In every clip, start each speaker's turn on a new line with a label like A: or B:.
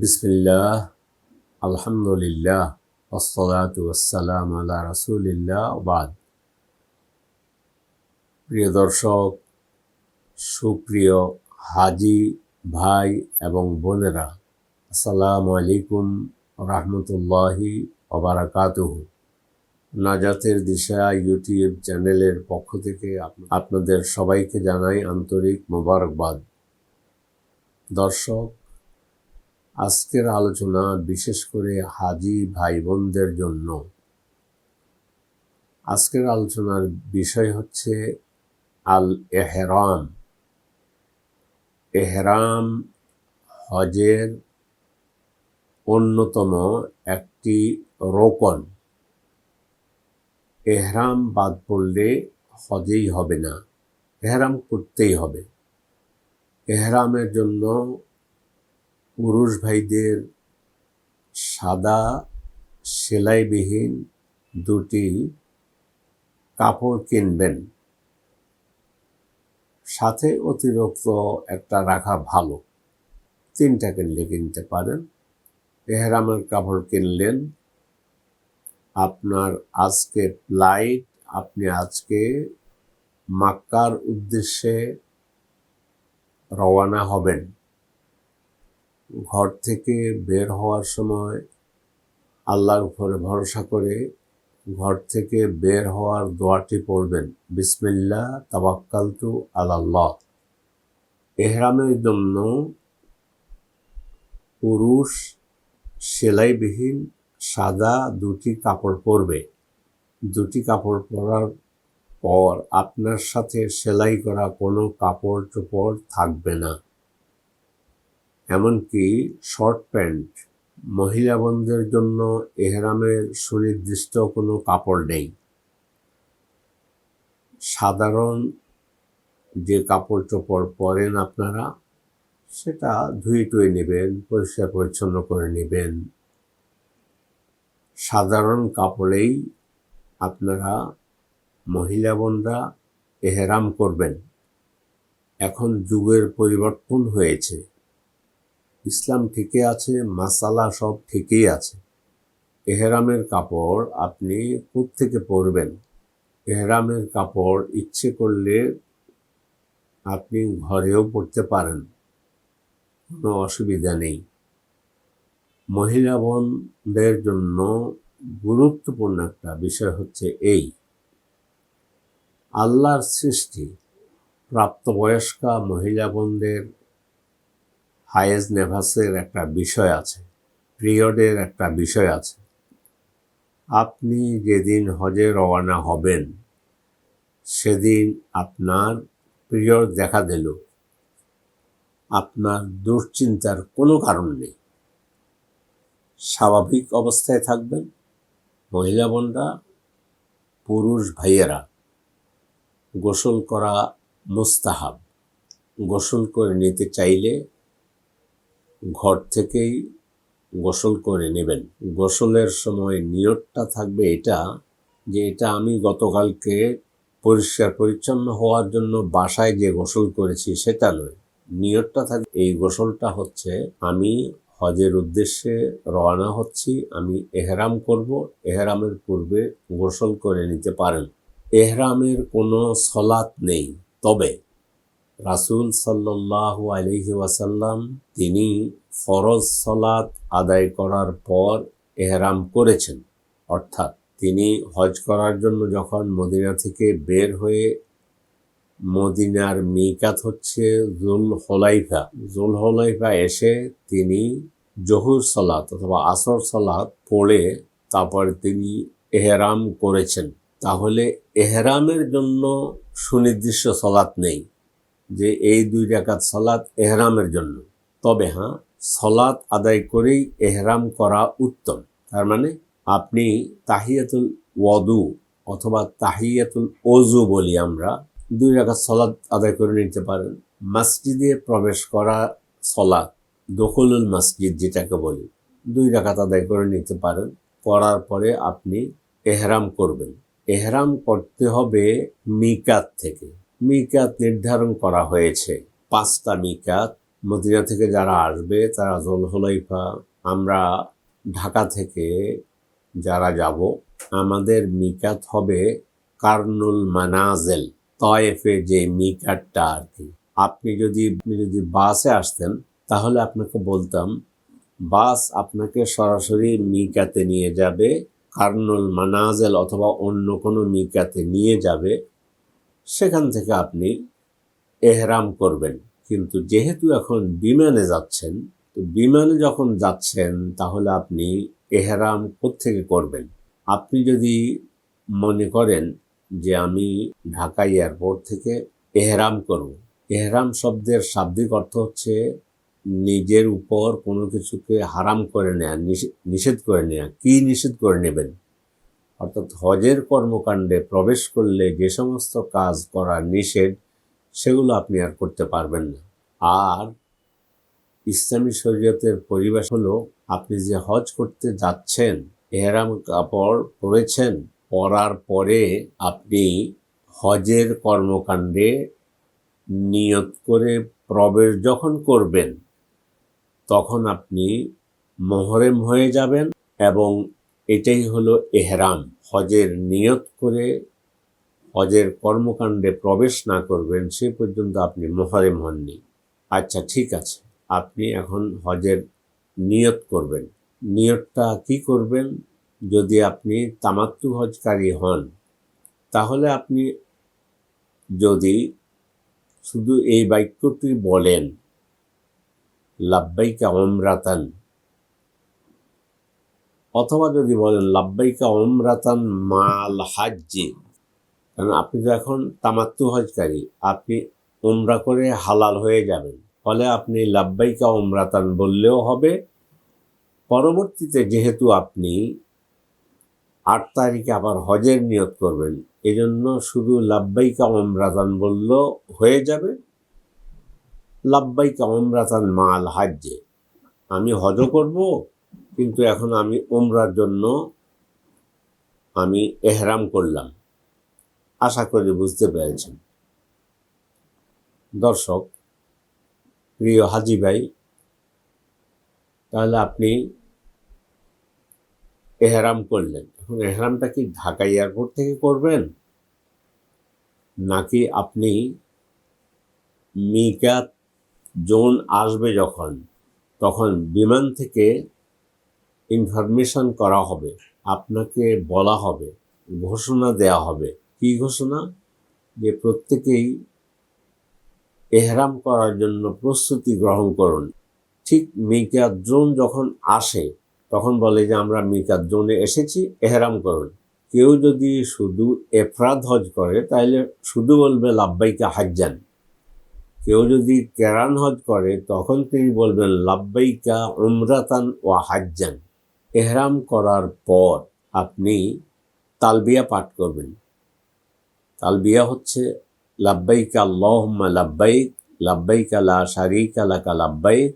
A: বিসমিল্লাহ, আলহামদুলিল্লাহ আসসালাতু ওয়াসসালাম আলা রাসূলিল্লাহ বাদ। প্রিয় দর্শক, সুপ্রিয় হাজি ভাই এবং বোনেরা, আসসালামু আলাইকুম রহমতুল্লাহি ওবারাকাতুহু নাজাতের দিশা ইউটিউব চ্যানেলের পক্ষ থেকে আপনাদের সবাইকে জানাই আন্তরিক মোবারকবাদ। দর্শক আজকের আলোচনা বিশেষ করে হাজি ভাই বোনদের জন্য। আজকের আলোচনার বিষয় হচ্ছে আল এহরাম এহরাম হজের অন্যতম একটি রোপণ এহরাম বাদ পড়লে হজেই হবে না। এহরাম করতেই হবে। এহরামের জন্য পুরুষ ভাইদের সাদা সেলাইবিহীন দুটি কাপড় কিনবেন। সাথে অতিরিক্ত একটা রাখা ভালো। তিনটা কিনলে কিনতে পারেন। এহরামের কাপড় কিনলেন। আপনার আজকে ফ্লাইট, আপনি আজকে মাক্কার উদ্দেশ্যে রওয়ানা হবেন। ঘর থেকে বের হওয়ার সময় আল্লাহর উপরে ভরসা করে ঘর থেকে বের হওয়ার দোয়াটি পড়বেন, বিসমিল্লাহ তাবাক্কালতু আলাল্লাহ। এহরামের জন্য পুরুষ সেলাইবিহীন সাদা দুটি কাপড় পরবে। দুটি কাপড় পরার পর আপনার সাথে সেলাই করা কোনো কাপড় চোপড় থাকবে না। এমনকি শর্ট প্যান্ট, মহিলা বন্ধের জন্য এহরামের সুনির্দিষ্ট কোনো কাপড় নেই। সাধারণ যে কাপড় চোপড় পরেন আপনারা, সেটা ধুয়ে টুয়ে নেবেন, পরিষ্কার পরিচ্ছন্ন করে নেবেন। সাধারণ কাপড়েই আপনারা মহিলা বোনরা এহরাম করবেন। এখন যুগের পরিবর্তন হয়েছে। ইসলাম ঠিকই আছে, মাসালা সব ঠিকই আছে। এহরামের কাপড় আপনি থেকে পরবেন? এহরামের কাপড় ইচ্ছে করলে আপনি ঘরেও পরতে পারেন। কোনো অসুবিধা নেই। মহিলা বোনদের জন্য গুরুত্বপূর্ণ একটা বিষয় হচ্ছে এই। আল্লাহর সৃষ্টি প্রাপ্তবয়স্কা মহিলা বোনদের হায়েজ নেভাসের একটা বিষয় আছে, পিরিয়ডের একটা বিষয় আছে। আপনি যেদিন হজে রওনা হবেন, সেদিন আপনার পিরিয়ড দেখা দিল। আপনার দুশ্চিন্তার কোনো কারণ নেই। স্বাভাবিক অবস্থায় থাকবেন, মহিলা বোনরা, পুরুষ ভাইয়েরা। গোসল করা মুস্তাহাব। গোসল করে নিতে চাইলে ঘর থেকেই গোসল করে নেবেন। গোসলের সময় নিয়তটা থাকবে এটা যে এটা আমি গতকালকে পরিষ্কার পরিচ্ছন্ন হওয়ার জন্য বাসায় যে গোসল করেছি সেটা নয়। নিয়তটা থাকবে। এই গোসলটা হচ্ছে আমি হজের উদ্দেশ্যে রওনা হচ্ছি, আমি এহরাম করব। এহরামের পূর্বে গোসল করে নিতে পারেন। এহরামের কোনো সলাৎ নেই। তবে রাসূল সাল্লাল্লাহু আলাইহি ওয়াসাল্লাম তিনি ফরজ সলাৎ আদায় করার পর এহরাম করেছেন। অর্থাৎ তিনি হজ করার জন্য যখন মদিনা থেকে বের হয়ে মদিনার মিকাত হচ্ছে জুল হলাইফা জুল হলাইফা এসে তিনি জহুর সলাত অথবা আসর সলাত পড়ে তারপর তিনি এহরাম করেছেন। তাহলে এহরামের জন্য সুনির্দিষ্ট সলাৎ নেই। যে এই দুই রাকাত সলাৎ এহরামের জন্য। তবে হ্যাঁ সলাৎ আদায় করেই এহরাম করা উত্তম। তার মানে আপনি তাহিয়াতুল ওয়াদু অথবা তাহিয়াতুল ওজু বলি আমরা দুই রাকাত সলাৎ আদায় করে নিতে পারেন। মসজিদে প্রবেশ করা সলাৎ দখলুল মসজিদ যেটাকে বলি, দুই রাকাত আদায় করে নিতে পারেন। করার পরে আপনি এহরাম করবেন। এহরাম করতে হবে মিকাত থেকে। মিকাত নির্ধারণ করা হয়েছে। পাঁচটা মিকাত। মদিনা থেকে যারা আসবে, তারা জলহলাইফা, আমরা ঢাকা থেকে যারা যাব, আমাদের মিকাত হবে কার্নুল মানাজেল তয়েফে যে মিকাতটা আর কি। আপনি যদি যদি বাসে আসতেন, তাহলে আপনাকে বলতাম, বাস আপনাকে সরাসরি মিকাতে নিয়ে যাবে, কার্নুল মানাজেল অথবা অন্য কোনো মিকাতে নিয়ে যাবে সেখান থেকে আপনি এহরাম করবেন। কিন্তু যেহেতু এখন বিমানে যাচ্ছেন, তো বিমানে যখন যাচ্ছেন, তাহলে আপনি এহরাম থেকে করবেন? আপনি যদি মনে করেন যে আমি ঢাকা এয়ারপোর্ট থেকে এহরাম করব, এহরাম শব্দের শাব্দিক অর্থ হচ্ছে নিজের উপর কোনো কিছুকে হারাম করে নেয়া, নিষে- নিষেধ করে নেয়া। কি নিষেধ করে নেবেন? অর্থাৎ হজের কর্মকাণ্ডে প্রবেশ করলে যে সমস্ত কাজ করা নিষেধ, সেগুলো আপনি আর করতে পারবেন না। আর ইসলামী শরীয়তের পরিবেশ হলো, আপনি যে হজ করতে যাচ্ছেন, এহরাম কাপড় পরেছেন, পরার পরে আপনি হজের কর্মকাণ্ডে নিয়ত করে প্রবেশ যখন করবেন, তখন আপনি মহরেম হয়ে যাবেন এবং এটাই হলো এহরাম হজের নিয়ত করে হজের কর্মকাণ্ডে প্রবেশ না করবেন, সে পর্যন্ত আপনি মহরেম হননি। আচ্ছা ঠিক আছে। আপনি এখন হজের নিয়ত করবেন। নিয়তটা কি করবেন? যদি আপনি তামাত্তু হজকারী হন, তাহলে আপনি যদি শুধু এই বাক্যটি বলেন, লাব্বাইকা অমরাতান অথবা যদি বলেন, লাব্বাইকা অমরাতান মাল হাজ্জে। কারণ আপনি তো এখন তামাত্তু হজকারী, আপনি উমরা করে হালাল হয়ে যাবেন। ফলে আপনি লাব্বাইকা উমরাতান বললেও হবে। পরবর্তীতে যেহেতু আপনি আট তারিখে আবার হজের নিয়ত করবেন, এজন্য শুধু লাব্বাইকা উমরাতান বললেও হয়ে যাবে। লাব্বাইকা উমরাতান মাল হাজ্জে। আমি হজও করব কিন্তু এখন আমি উমরার জন্য আমি এহরাম করলাম। আশা করি বুঝতে পেরেছেন। দর্শক, প্রিয় হাজি ভাই, তাহলে আপনি এহরাম করলেন। এখন এহরামটা কি ঢাকা এয়ারপোর্ট থেকে করবেন? নাকি আপনি মিকাত জোন আসবে যখন? তখন বিমান থেকে ইনফরমেশন করা হবে, আপনাকে বলা হবে, ঘোষণা দেয়া হবে। কি ঘোষণা? যে প্রত্যেকেই এহরাম করার জন্য প্রস্তুতি গ্রহণ করুন। ঠিক মিকাত জোন যখন আসে, তখন বলে যে আমরা মিকাত জোনে এসেছি, এহরাম করুন। কেউ যদি শুধু এফরাদ হজ করে তাহলে শুধু বলবে লাব্বাইকা হাজ্জান। কেউ যদি কেরান হজ করে, তখন তিনি বলবেন লাব্বাইকা উমরাতান ও হাজ্জান। এহরাম করার পর আপনি তালবিয়া পাঠ করবেন। তালবিয়া হচ্ছে, লাব্বাইকা আল্লাহুম্মা লাব্বাইক, লাব্বাইকা লা শারীকা লাকা লাব্বাইক,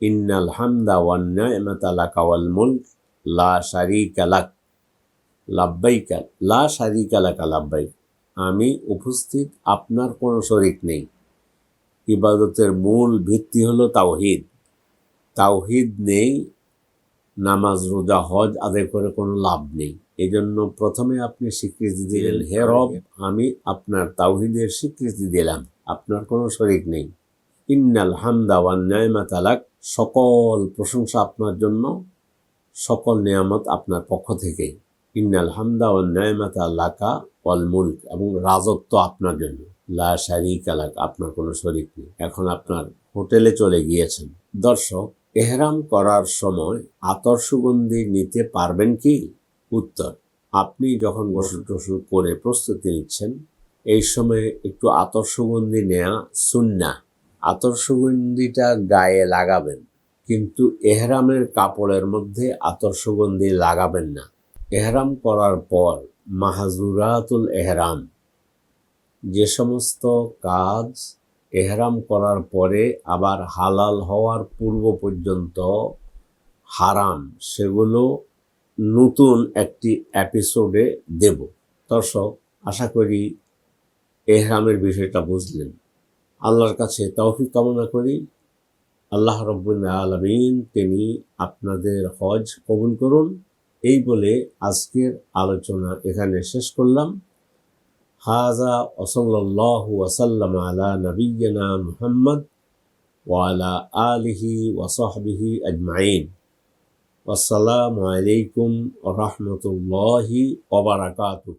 A: ইন্নাল হামদা ওয়ান নি'মাতা লাকা ওয়াল মুলক, লা শারীকা লাক, লাব্বাইকা, লা শারীকা লাকা লাব্বাইক। আমি উপস্থিত, আপনার কোনো শরিক নেই। ইবাদতের মূল ভিত্তি হলো তাওহিদ। তাওহিদ নেই নামাজ রোজা হজ আদায় করে কোনো লাভ নেই। এই জন্য প্রথমে আপনি স্বীকৃতি দিলেন হে রব আমি আপনার তাওহিদের স্বীকৃতি দিলাম। আপনার কোনো শরিক নেই। ইন্নাল হামদা ওয়ান নিয়ামাত আলাক। সকল প্রশংসা আপনার জন্য সকল নিয়ামত আপনার পক্ষ থেকে। ইন্নাল হামদা ওয়ান নিয়ামাত আল্লাকা ওয়াল মুলক এবং রাজত্ব আপনার জন্য। লা শারিক আলাক আপনার কোনো শরিক নেই। এখন আপনার হোটেলে চলে গিয়েছেন। দর্শক এহরাম করার সময় আতর সুগন্ধি নিতে পারবেন কি? উত্তর, আপনি যখন গোসল টোসল করে প্রস্তুতি নিচ্ছেন, এই সময় একটু আতর সুগন্ধি নেওয়া সুন্না আতর সুগন্ধিটা গায়ে লাগাবেন, কিন্তু এহরামের কাপড়ের মধ্যে আতর সুগন্ধি লাগাবেন না। এহরাম করার পর মাহাজুরাতুল এহরাম, যে সমস্ত কাজ এহরাম করার পরে আবার হালাল হওয়ার পূর্ব পর্যন্ত হারাম, সেগুলো নতুন একটি এপিসোডে দেব। দর্শক, আশা করি এহরামের বিষয়টা বুঝলেন। আল্লাহর কাছে তৌফিক কামনা করি। আল্লাহ রব্বুল আলমিন তিনি আপনাদের হজ কবুল করুন। এই বলে আজকের আলোচনা এখানে শেষ করলাম। হাজা ওসল্লাহ ওয়াসাল্লাম আলা নবীনা মুহাম্মদ ওয়ালা আলিহি ওয়াসাহবিহি আজমাইন আসসালামু আলাইকুম রহমতুল্লাহি ওবরাকাতুহ